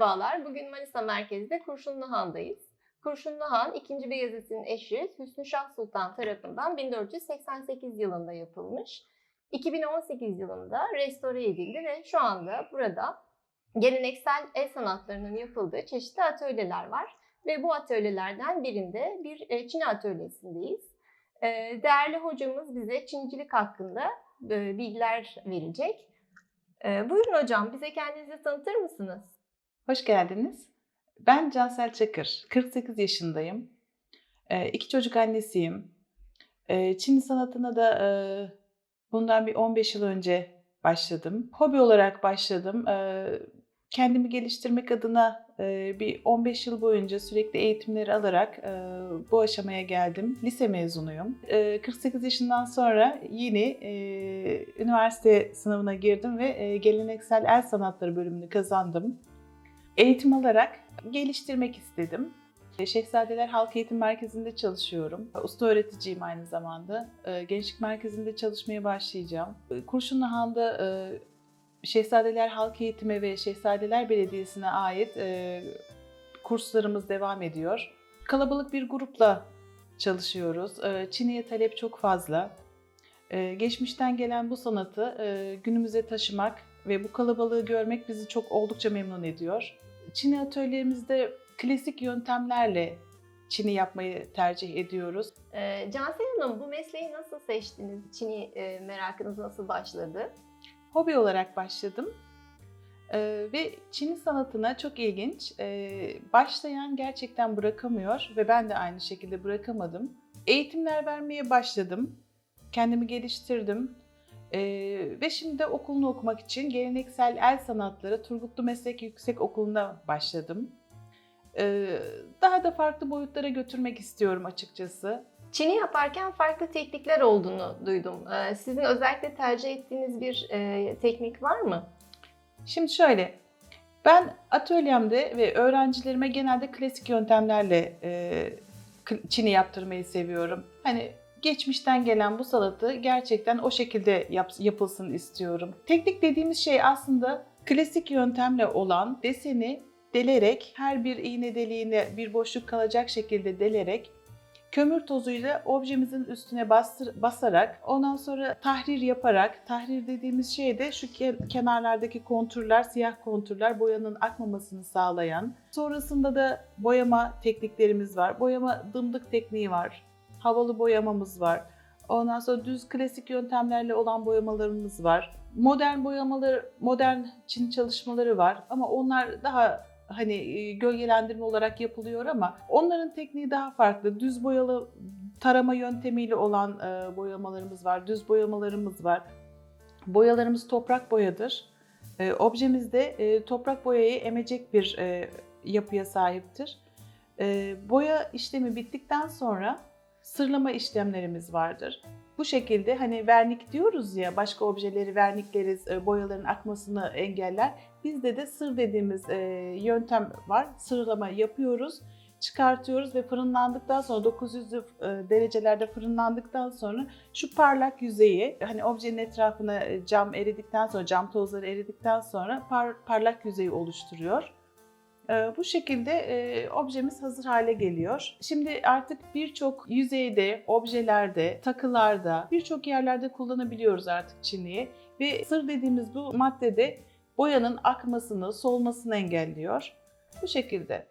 Merhabalar, bugün Manisa merkezde Kurşunlu Han'dayız. Kurşunlu Han, 2. Beyazıt'ın eşi Hüsnü Şah Sultan tarafından 1488 yılında yapılmış. 2018 yılında restore edildi ve şu anda burada geleneksel el sanatlarının yapıldığı çeşitli atölyeler var. Ve bu atölyelerden birinde bir e, Çin atölyesindeyiz. E, Değerli hocamız bize Çincilik hakkında e, bilgiler verecek. Buyurun hocam, bize kendinizi tanıtır mısınız? Hoş geldiniz. Ben Cansel Çakır, 48 yaşındayım. Ee, iki çocuk annesiyim. Ee, Çin sanatına da e, bundan bir 15 yıl önce başladım. Hobi olarak başladım. Ee, kendimi geliştirmek adına e, bir 15 yıl boyunca sürekli eğitimleri alarak e, bu aşamaya geldim. Lise mezunuyum. E, 48 yaşından sonra yeni e, üniversite sınavına girdim ve e, geleneksel el sanatları bölümünü kazandım eğitim alarak geliştirmek istedim. Şehzadeler Halk Eğitim Merkezi'nde çalışıyorum. Usta öğreticiyim aynı zamanda. Ee, Gençlik Merkezi'nde çalışmaya başlayacağım. E, Şehzadeler Halk Eğitimi ve Şehzadeler Belediyesi'ne ait e, kurslarımız devam ediyor. Kalabalık bir grupla çalışıyoruz. E, Çin'e talep çok fazla. Geçmişten gelen bu sanatı günümüze taşımak ve bu kalabalığı görmek bizi çok oldukça memnun ediyor. Çini atölyemizde klasik yöntemlerle çini yapmayı tercih ediyoruz. Ee, Cansel Hanım bu mesleği nasıl seçtiniz? Çin'i e, merakınız nasıl başladı? Hobi olarak başladım. Ee, ve Çini sanatına çok ilginç. Ee, başlayan gerçekten bırakamıyor ve ben de aynı şekilde bırakamadım. Eğitimler vermeye başladım. Kendimi geliştirdim. Ee, ve şimdi de okulunu okumak için geleneksel el sanatları Turgutlu Meslek Yüksek Okulu'nda başladım. Ee, daha da farklı boyutlara götürmek istiyorum açıkçası. Çin'i yaparken farklı teknikler olduğunu duydum. Ee, sizin özellikle tercih ettiğiniz bir e, teknik var mı? Şimdi şöyle, ben atölyemde ve öğrencilerime genelde klasik yöntemlerle e, Çin'i yaptırmayı seviyorum. Hani geçmişten gelen bu sanatı gerçekten o şekilde yap, yapılsın istiyorum. Teknik dediğimiz şey aslında klasik yöntemle olan deseni delerek her bir iğne deliğine bir boşluk kalacak şekilde delerek kömür tozuyla objemizin üstüne bastır, basarak ondan sonra tahrir yaparak tahrir dediğimiz şey de şu kenarlardaki konturlar siyah konturlar boyanın akmamasını sağlayan sonrasında da boyama tekniklerimiz var boyama dımdık tekniği var havalı boyamamız var. Ondan sonra düz klasik yöntemlerle olan boyamalarımız var. Modern boyamalar, modern Çin çalışmaları var ama onlar daha hani e, gölgelendirme olarak yapılıyor ama onların tekniği daha farklı. Düz boyalı tarama yöntemiyle olan e, boyamalarımız var, düz boyamalarımız var. Boyalarımız toprak boyadır. E, objemiz de toprak boyayı emecek bir yapıya sahiptir. Boya işlemi bittikten sonra sırlama işlemlerimiz vardır. Bu şekilde hani vernik diyoruz ya başka objeleri vernikleriz, e, boyaların akmasını engeller. Bizde de sır dediğimiz e, yöntem var. Sırlama yapıyoruz, çıkartıyoruz ve fırınlandıktan sonra 900 e, derecelerde fırınlandıktan sonra şu parlak yüzeyi hani objenin etrafına cam eridikten sonra cam tozları eridikten sonra par, parlak yüzeyi oluşturuyor. Ee, bu şekilde e, objemiz hazır hale geliyor. Şimdi artık birçok yüzeyde, objelerde, takılarda, birçok yerlerde kullanabiliyoruz artık çiniyi. Ve sır dediğimiz bu maddede boyanın akmasını, solmasını engelliyor. Bu şekilde.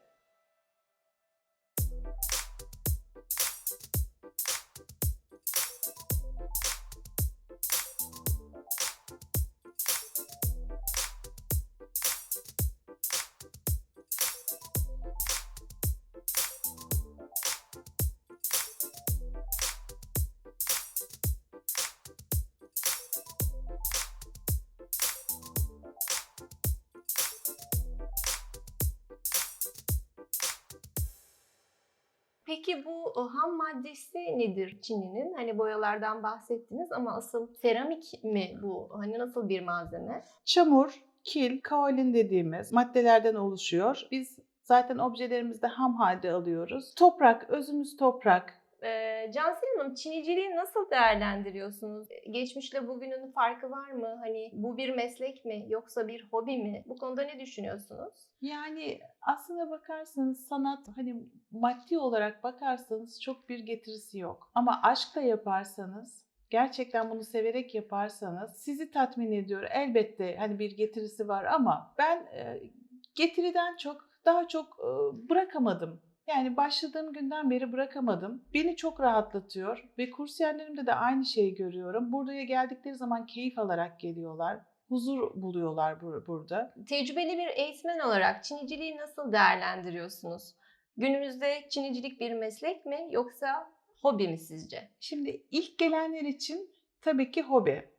Peki bu e, ham maddesi nedir Çin'inin? Hani boyalardan bahsettiniz ama asıl seramik mi bu? Hani nasıl bir malzeme? Çamur, kil, kaolin dediğimiz maddelerden oluşuyor. Biz zaten objelerimizde ham halde alıyoruz. Toprak, özümüz toprak. Ee, Cansel Hanım, Çiniciliği nasıl değerlendiriyorsunuz? Geçmişle bugünün farkı var mı? Hani bu bir meslek mi yoksa bir hobi mi? Bu konuda ne düşünüyorsunuz? Yani aslına bakarsanız sanat hani maddi olarak bakarsanız çok bir getirisi yok. Ama aşkla yaparsanız gerçekten bunu severek yaparsanız sizi tatmin ediyor. Elbette hani bir getirisi var ama ben e, getiriden çok daha çok e, bırakamadım. Yani başladığım günden beri bırakamadım. Beni çok rahatlatıyor ve kursiyerlerimde de aynı şeyi görüyorum. Buraya geldikleri zaman keyif alarak geliyorlar. Huzur buluyorlar bur- burada. Tecrübeli bir eğitmen olarak Çiniciliği nasıl değerlendiriyorsunuz? Günümüzde Çinicilik bir meslek mi yoksa hobi mi sizce? Şimdi ilk gelenler için tabii ki hobi.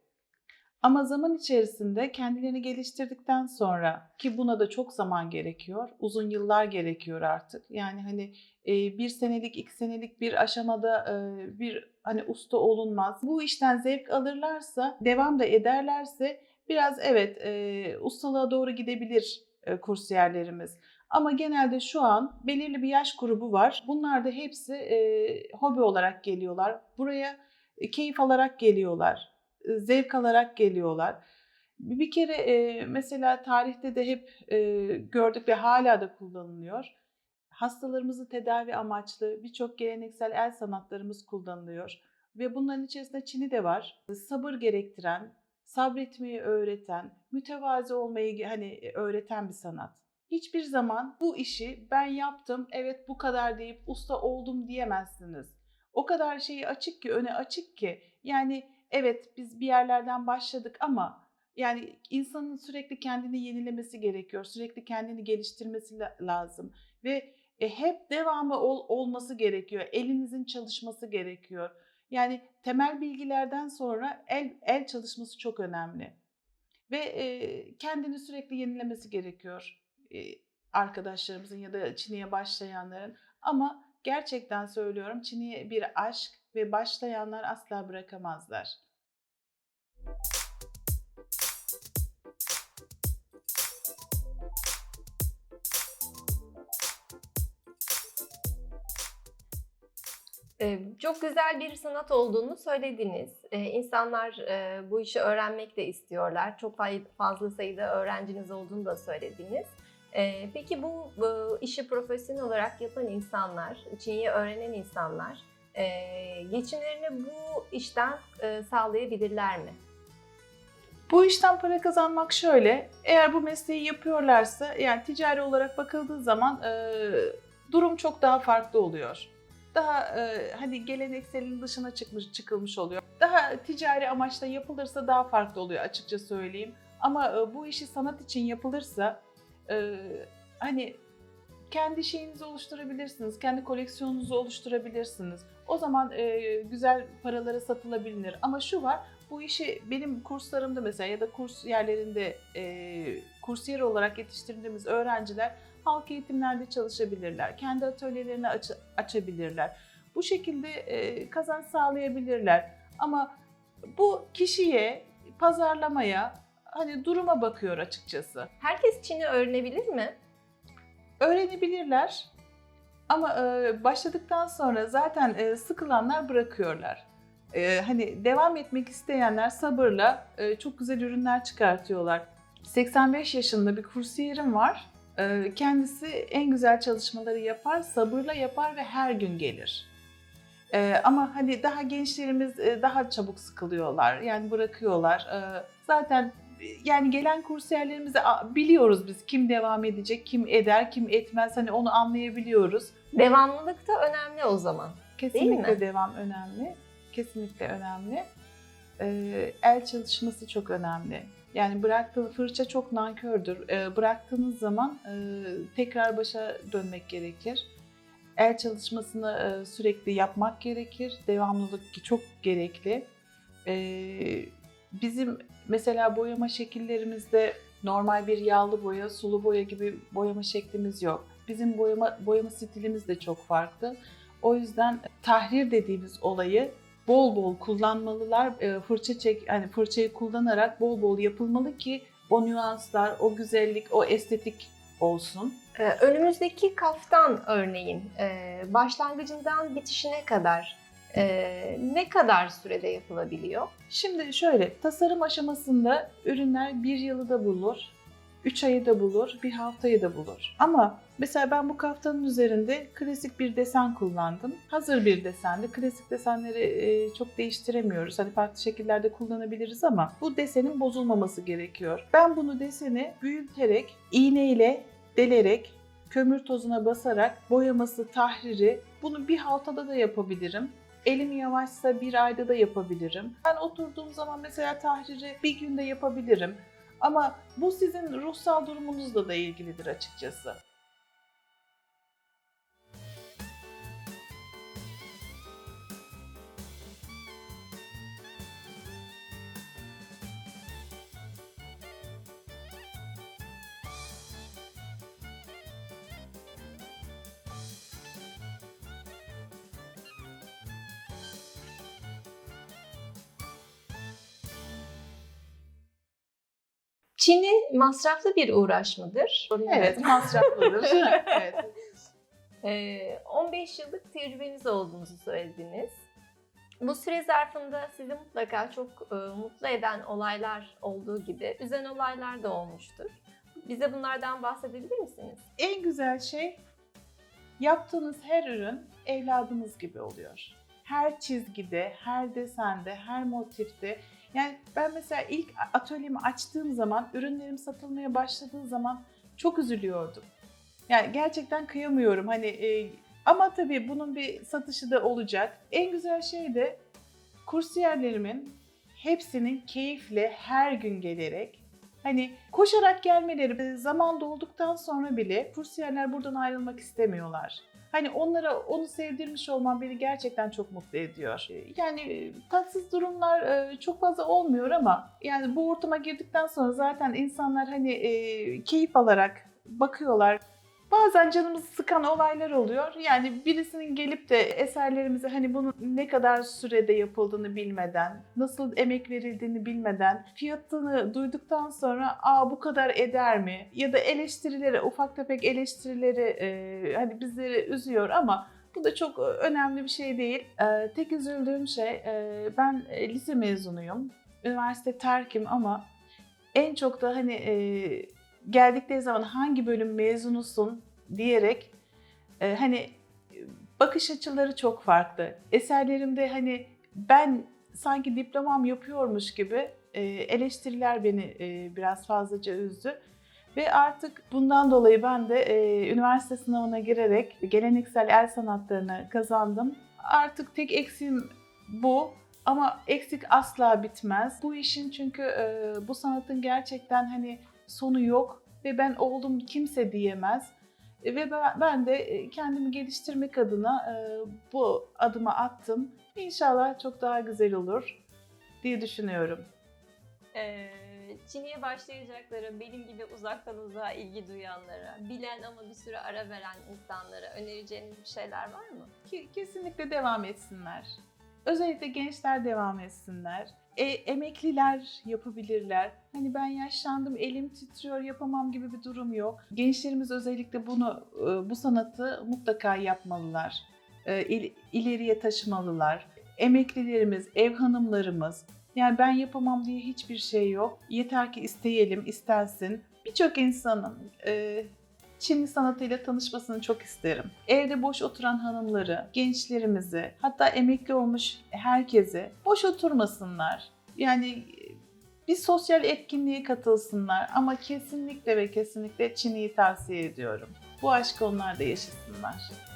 Ama zaman içerisinde kendilerini geliştirdikten sonra ki buna da çok zaman gerekiyor, uzun yıllar gerekiyor artık. Yani hani e, bir senelik, iki senelik bir aşamada e, bir hani usta olunmaz. Bu işten zevk alırlarsa, devam da ederlerse biraz evet e, ustalığa doğru gidebilir kursiyerlerimiz. Ama genelde şu an belirli bir yaş grubu var. Bunlar da hepsi hobi olarak geliyorlar. Buraya keyif alarak geliyorlar. E, Zevk alarak geliyorlar. Bir kere e, mesela tarihte de hep e, gördük ve hala da kullanılıyor. Hastalarımızı tedavi amaçlı birçok geleneksel el sanatlarımız kullanılıyor. Ve bunların içerisinde Çin'i de var. Sabır gerektiren, sabretmeyi öğreten, mütevazi olmayı hani öğreten bir sanat hiçbir zaman bu işi ben yaptım, evet bu kadar deyip usta oldum diyemezsiniz. O kadar şeyi açık ki, öne açık ki. Yani evet biz bir yerlerden başladık ama yani insanın sürekli kendini yenilemesi gerekiyor. Sürekli kendini geliştirmesi la- lazım. Ve e, hep devamı ol- olması gerekiyor. Elinizin çalışması gerekiyor. Yani temel bilgilerden sonra el, el çalışması çok önemli. Ve e, kendini sürekli yenilemesi gerekiyor e, arkadaşlarımızın ya da Çin'e başlayanların. Ama gerçekten söylüyorum Çin'e bir aşk ve başlayanlar asla bırakamazlar. Çok güzel bir sanat olduğunu söylediniz. İnsanlar bu işi öğrenmek de istiyorlar. Çok fazla sayıda öğrenciniz olduğunu da söylediniz. Ee, Peki bu, bu işi profesyonel olarak yapan insanlar, Çin'i öğrenen insanlar e, geçimlerini bu işten e, sağlayabilirler mi? Bu işten para kazanmak şöyle, eğer bu mesleği yapıyorlarsa yani ticari olarak bakıldığı zaman e, durum çok daha farklı oluyor. Daha e, hani gelenekselin dışına çıkmış çıkılmış oluyor. Daha ticari amaçla yapılırsa daha farklı oluyor açıkça söyleyeyim. Ama e, bu işi sanat için yapılırsa e, hani kendi şeyinizi oluşturabilirsiniz, kendi koleksiyonunuzu oluşturabilirsiniz. O zaman e, güzel paralara satılabilir. Ama şu var, bu işi benim kurslarımda mesela ya da kurs yerlerinde e, kursiyer olarak yetiştirdiğimiz öğrenciler halk eğitimlerde çalışabilirler. Kendi atölyelerini aç- açabilirler. Bu şekilde e, kazanç sağlayabilirler. Ama bu kişiye, pazarlamaya, hani duruma bakıyor açıkçası. Herkes Çin'i öğrenebilir mi? Öğrenebilirler ama e, başladıktan sonra zaten e, sıkılanlar bırakıyorlar. E, hani devam etmek isteyenler sabırla e, çok güzel ürünler çıkartıyorlar. 85 yaşında bir kursiyerim var. E, kendisi en güzel çalışmaları yapar, sabırla yapar ve her gün gelir. E, ama hani daha gençlerimiz e, daha çabuk sıkılıyorlar, yani bırakıyorlar. E, zaten yani gelen kursiyerlerimizi biliyoruz biz kim devam edecek, kim eder, kim etmez hani onu anlayabiliyoruz. Devamlılık da önemli o zaman. Kesinlikle mi? devam önemli. Kesinlikle önemli. Ee, el çalışması çok önemli. Yani bıraktığı fırça çok nankördür. Ee, bıraktığınız zaman e, tekrar başa dönmek gerekir. El çalışmasını e, sürekli yapmak gerekir. Devamlılık çok gerekli. Ee, bizim mesela boyama şekillerimizde normal bir yağlı boya, sulu boya gibi boyama şeklimiz yok. Bizim boyama boyama stilimiz de çok farklı. O yüzden tahrir dediğimiz olayı bol bol kullanmalılar. E, Fırça çek hani fırçayı kullanarak bol bol yapılmalı ki o nüanslar, o güzellik, o estetik olsun. Ee, Önümüzdeki kaftan örneğin e, başlangıcından bitişine kadar Ee, ne kadar sürede yapılabiliyor? Şimdi şöyle, tasarım aşamasında ürünler bir yılı da bulur, üç ayı da bulur, bir haftayı da bulur. Ama mesela ben bu kaftanın üzerinde klasik bir desen kullandım. Hazır bir desendi. Klasik desenleri e, çok değiştiremiyoruz. Hani farklı şekillerde kullanabiliriz ama bu desenin bozulmaması gerekiyor. Ben bunu deseni büyüterek, iğneyle delerek, kömür tozuna basarak, boyaması, tahriri bunu bir haftada da yapabilirim. Elim yavaşsa bir ayda da yapabilirim. Ben oturduğum zaman mesela tahriri bir günde yapabilirim. Ama bu sizin ruhsal durumunuzla da ilgilidir açıkçası. Çin'in masraflı bir uğraş mıdır? Evet, masraflıdır. evet. Ee, 15 yıllık tecrübeniz olduğunuzu söylediniz. Bu süre zarfında sizi mutlaka çok e, mutlu eden olaylar olduğu gibi üzen olaylar da olmuştur. Bize bunlardan bahsedebilir misiniz? En güzel şey yaptığınız her ürün evladınız gibi oluyor. Her çizgide, her desende, her motifte. Yani ben mesela ilk atölyemi açtığım zaman, ürünlerim satılmaya başladığı zaman çok üzülüyordum. Yani gerçekten kıyamıyorum. Hani e, ama tabii bunun bir satışı da olacak. En güzel şey de kursiyerlerimin hepsinin keyifle her gün gelerek Hani koşarak gelmeleri zaman dolduktan sonra bile kursiyerler buradan ayrılmak istemiyorlar. Hani onlara onu sevdirmiş olmam beni gerçekten çok mutlu ediyor. Yani tatsız durumlar e, çok fazla olmuyor ama yani bu ortama girdikten sonra zaten insanlar hani e, keyif alarak bakıyorlar. Bazen canımızı sıkan olaylar oluyor. Yani birisinin gelip de eserlerimizi hani bunun ne kadar sürede yapıldığını bilmeden, nasıl emek verildiğini bilmeden, fiyatını duyduktan sonra aa bu kadar eder mi? Ya da eleştirileri, ufak tefek eleştirileri e, hani bizleri üzüyor ama bu da çok önemli bir şey değil. E, tek üzüldüğüm şey e, ben e, lise mezunuyum. Üniversite terkim ama en çok da hani e, geldikleri zaman hangi bölüm mezunusun diyerek e, hani bakış açıları çok farklı. Eserlerimde hani ben sanki diplomam yapıyormuş gibi e, eleştiriler beni e, biraz fazlaca üzdü. Ve artık bundan dolayı ben de e, üniversite sınavına girerek geleneksel el sanatlarını kazandım. Artık tek eksiğim bu. Ama eksik asla bitmez. Bu işin çünkü e, bu sanatın gerçekten hani sonu yok ve ben oldum kimse diyemez. E, Ve ben, ben de e, kendimi geliştirmek adına e, bu adımı attım. İnşallah çok daha güzel olur diye düşünüyorum. Ee, Çin'e başlayacaklara, benim gibi uzaktan uzağa ilgi duyanlara, bilen ama bir süre ara veren insanlara önereceğiniz bir şeyler var mı? Ki kesinlikle devam etsinler. Özellikle gençler devam etsinler. E, emekliler yapabilirler. Hani ben yaşlandım, elim titriyor, yapamam gibi bir durum yok. Gençlerimiz özellikle bunu, e, bu sanatı mutlaka yapmalılar. E, il- ileriye taşımalılar. Emeklilerimiz, ev hanımlarımız, yani ben yapamam diye hiçbir şey yok. Yeter ki isteyelim, istensin. Birçok insanın e, Çinli sanatıyla tanışmasını çok isterim. Evde boş oturan hanımları, gençlerimizi, hatta emekli olmuş herkesi boş oturmasınlar. Yani e, bir sosyal etkinliğe katılsınlar ama kesinlikle ve kesinlikle Çin'i tavsiye ediyorum. Bu aşkı onlar da yaşasınlar.